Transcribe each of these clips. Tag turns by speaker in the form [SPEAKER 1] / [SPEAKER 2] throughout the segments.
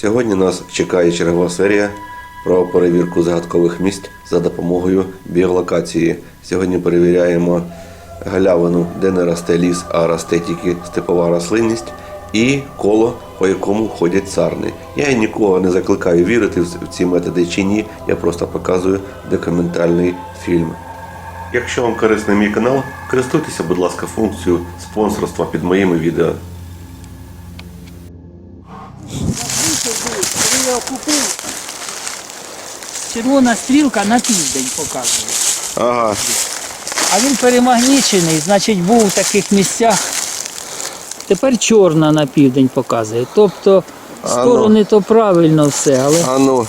[SPEAKER 1] Сьогодні нас чекає чергова серія про перевірку загадкових місць за допомогою біолокації. Сьогодні перевіряємо галявину, де не росте ліс, а росте тільки степова рослинність, і коло, по якому ходять сарни. Я нікого не закликаю вірити в ці методи чи ні. Я просто показую документальний фільм. Якщо вам корисний мій канал, користуйтеся, будь ласка, функцією спонсорства під моїми відео.
[SPEAKER 2] Коли я купив, червона стрілка на південь показує.
[SPEAKER 1] Ага,
[SPEAKER 2] А він перемагнічений, значить був в таких місцях. Тепер чорна на південь показує. Тобто сторони то правильно все, але
[SPEAKER 1] а ну.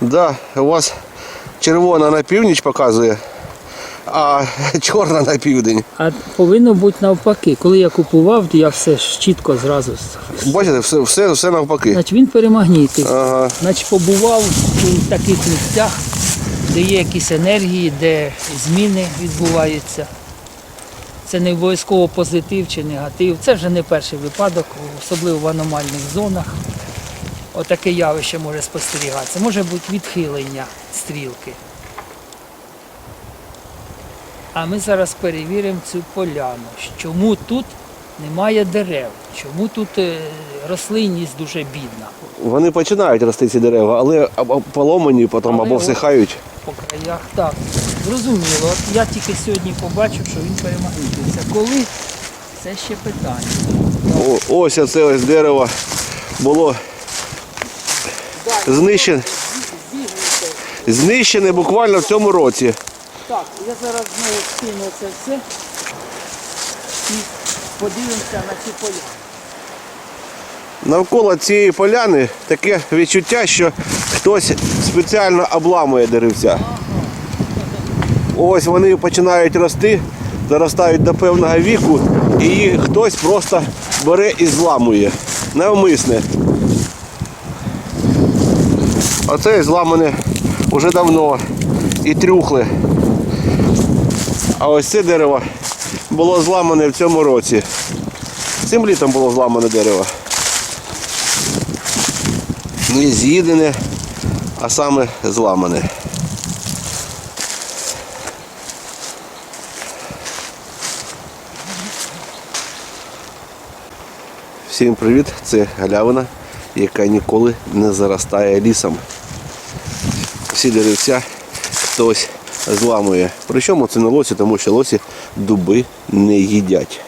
[SPEAKER 1] Да, у вас червона на північ показує, а чорна на південь.
[SPEAKER 2] а повинно бути навпаки. Коли я купував, то я все ж чітко зразу.
[SPEAKER 1] Бачите, все, все, все навпаки.
[SPEAKER 2] Значить він перемагнітив.
[SPEAKER 1] Ага.
[SPEAKER 2] Значить побував у таких місцях, де є якісь енергії, де зміни відбуваються. Це не обов'язково позитив чи негатив. Це вже не перший випадок, особливо в аномальних зонах. Отаке явище може спостерігатися. Може бути відхилення стрілки. А ми зараз перевіримо цю поляну. Чому тут немає дерев? Чому тут е, рослинність дуже бідна?
[SPEAKER 1] Вони починають рости ці дерева, але або поломані потім
[SPEAKER 2] Але
[SPEAKER 1] або
[SPEAKER 2] от-
[SPEAKER 1] всихають.
[SPEAKER 2] по краях. Так, зрозуміло. От я тільки сьогодні побачив, що він перемагнітився. Коли? Це ще питання.
[SPEAKER 1] О, ось оце ось дерево було знищене, знищене буквально в цьому році.
[SPEAKER 2] Так, я зараз знову скину це все і подивимося на ці поля.
[SPEAKER 1] Навколо цієї поляни таке відчуття, що хтось спеціально обламує деревця. Ось вони починають рости, заростають до певного віку, і їх хтось просто бере і зламує. Навмисне. Оце зламане вже давно і трюхле. А ось це дерево було зламане в цьому році. Цим літом було зламане дерево не з'їдене, а саме зламане. Всім привіт! Це галявина, яка ніколи не заростає лісом. Всі деревця хтось зламує. Причому це не лосі, тому що лосі дуби не їдять.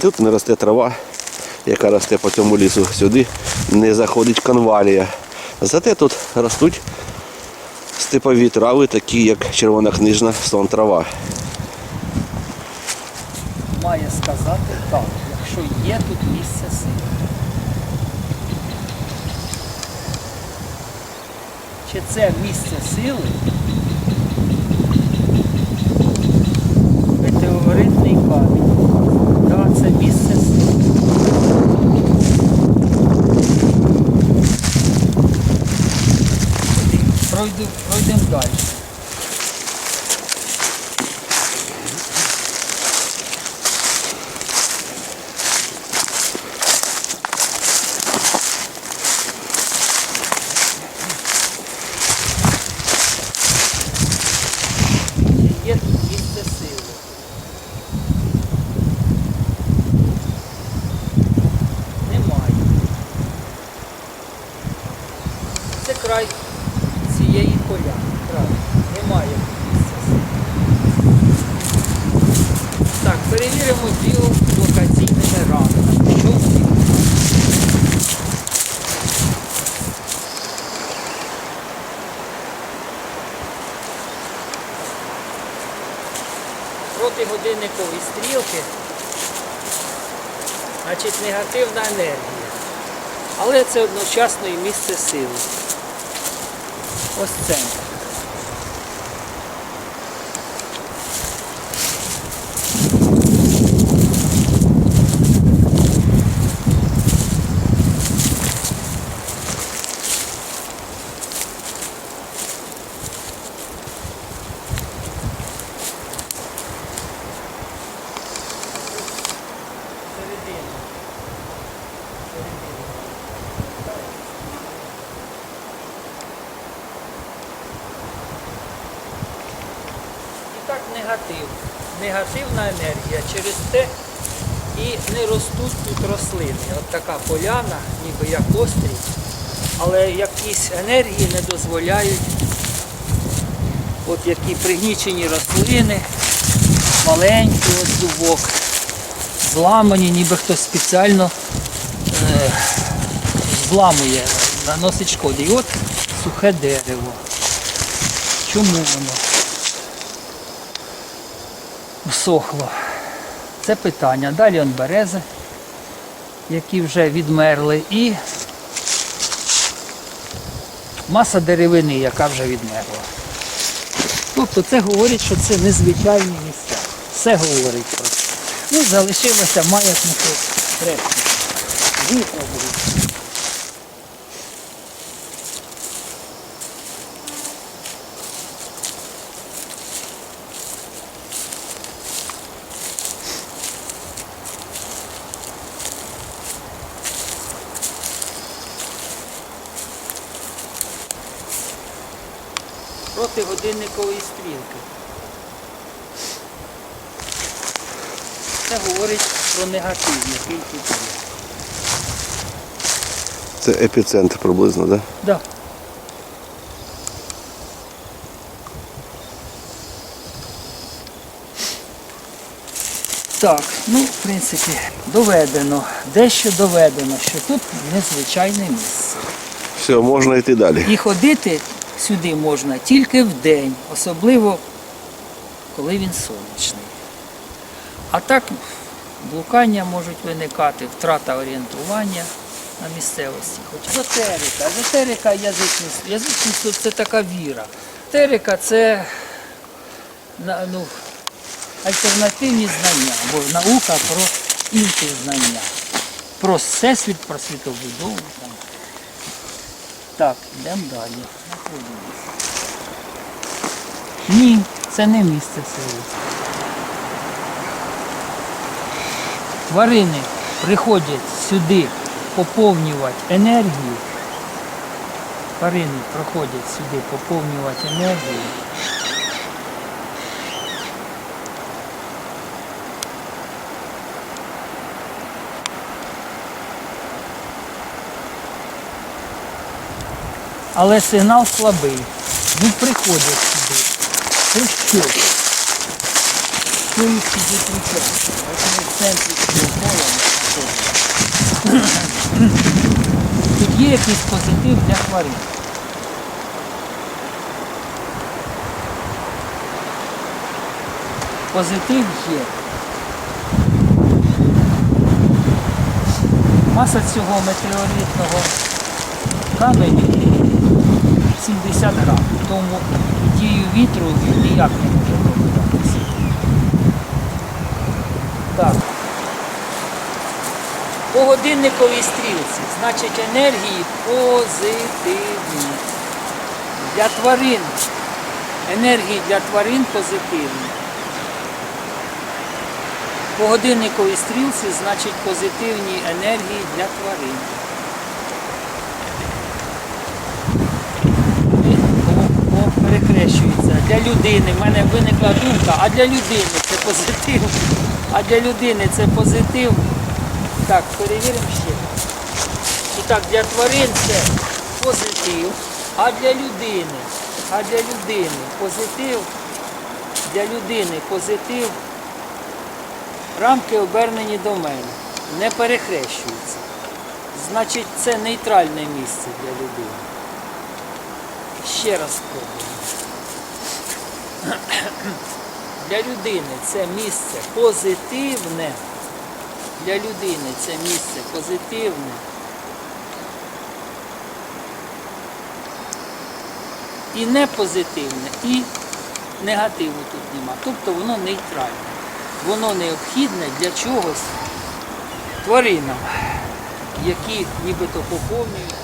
[SPEAKER 1] Тут не росте трава, яка росте по цьому лісу. Сюди не заходить конвалія. Зате тут ростуть степові трави, такі як червонокнижна сон трава.
[SPEAKER 2] Має сказати так, якщо є тут місце сили. Чи це місце сили? Метеоритний камінь. Так, це місце сили. Пройду, пройдемо далі. Чи є тут місце сили? Немає. Це край цієї поляни. Немає місця. Так, перевіримо біолокаційними ранами. Що в них? проти годинникової стрілки, значить негативна енергія. Але це одночасно і місце сили. Ось центр. Негатив. Негативна енергія. Через те і не ростуть тут рослини. От така поляна, ніби як острів, але якісь енергії не дозволяють. От які пригнічені рослини, маленький от зубок, зламані, ніби хтось спеціально е, зламує, наносить шкоди. І от сухе дерево. Чому воно всохло? Це питання. Далі он берези, які вже відмерли, і маса деревини, яка вже відмерла. Тобто це говорить, що це незвичайні місця. Все говорить про це. Ну, залишилося маятнику решті. Вікна будуть. Проти годинникової стрілки. Це говорить про негатив, який тут є.
[SPEAKER 1] Це епіцентр приблизно, так? Да?
[SPEAKER 2] Да. Так, ну, в принципі, доведено, дещо доведено, що тут незвичайне місце.
[SPEAKER 1] Все, можна йти далі.
[SPEAKER 2] І ходити сюди можна тільки в день, особливо коли він сонячний. А так блукання можуть виникати, втрата орієнтування на місцевості. Хоч езотерика. Езотерика язичництво. Язичництво це така віра. Етерика це ну, альтернативні знання, або наука про інші знання. Про всесвіт, про світобудову. Так, йдемо далі. Ні, це не місце село. Тварини приходять сюди поповнювати енергію. Тварини приходять сюди поповнювати енергію. Але сигнал слабий. Ну приходять сюди. Це що? Що їх сюди причастя? В центрі. Тут є якийсь позитив для тварин. Позитив є. Маса цього метеоритного каменю 70 грам. Тому дію вітру він ніяк не може пробиватися. Так. По годинниковій стрілці, значить енергії позитивні. Для тварин. Енергії для тварин позитивні. По годинниковій стрілці, значить позитивні енергії для тварин. О, о, перекрещується. Для людини. В мене виникла думка, а для людини це позитив. А для людини це позитив. Так, перевіримо ще. І так, для тварин це позитив, а для людини, а для людини позитив, для людини позитив. Рамки обернені до мене, не перехрещуються. Значить, це нейтральне місце для людини. Ще раз спробуємо. Для людини це місце позитивне. Для людини це місце позитивне. І не позитивне, і негативу тут нема. Тобто воно нейтральне. Воно необхідне для чогось тваринам, які нібито поповнюють.